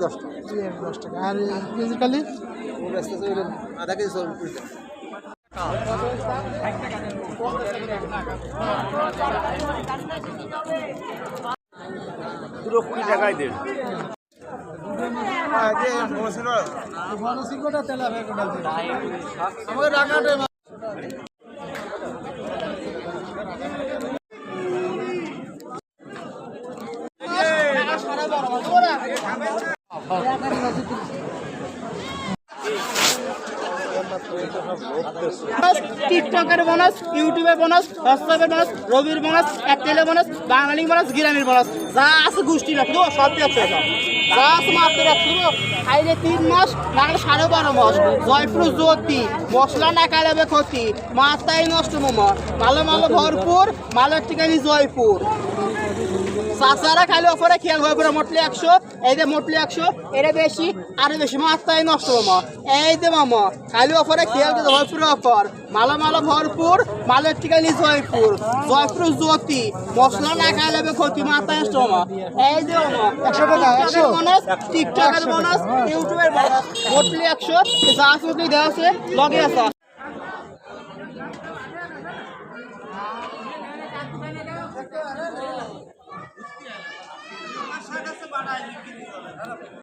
দশটা দশ টাকা আর আছে ওইটা আধা কেজি উল্টা পুরো কুড়ি টাকায় দেন? টিকটকের বোনাস ইউটিউবের বোনাস হোয়াটসঅ্যাপের বোনাস রবির বোনাস এয়ারটেলের বোনাস বাঙালি বোনাস গ্রামের বোনাস যা আছে গোষ্ঠী রাখব সব যাচ্ছে আছে মাত্র রাখব খাইলে তিন মাস, নাহলে সাড়ে বারো মাস। জয়ফুল জ্যোতি, মশলা না খাইলে ক্ষতি। মাছ তাই নষ্ট মোমো। মালে মালে ভরপুর, মালের ঠিকানি জয়পুর। চাচারা খালি অফারে খেয়াল হয়ে পড়ে মোটলি একশো এই যে মোটলি একশো এটা বেশি আরও বেশি মাত্রায় নষ্ট মামা এই যে মামা খালি অফারে খেয়াল করে জয়পুর অফার। মালা মালা ভরপুর মালের ঠিকানি জয়পুর। জয়পুর জ্যোতি মশলা না খাইলে হবে ক্ষতি মাথায় নষ্ট মামা এই যে মামা একশো। বোনাস টিকটকের বোনাস ইউটিউবের বোনাস মোটলি একশো যা আছে দেওয়া আছে লগে আছে। 那你看 yavuze.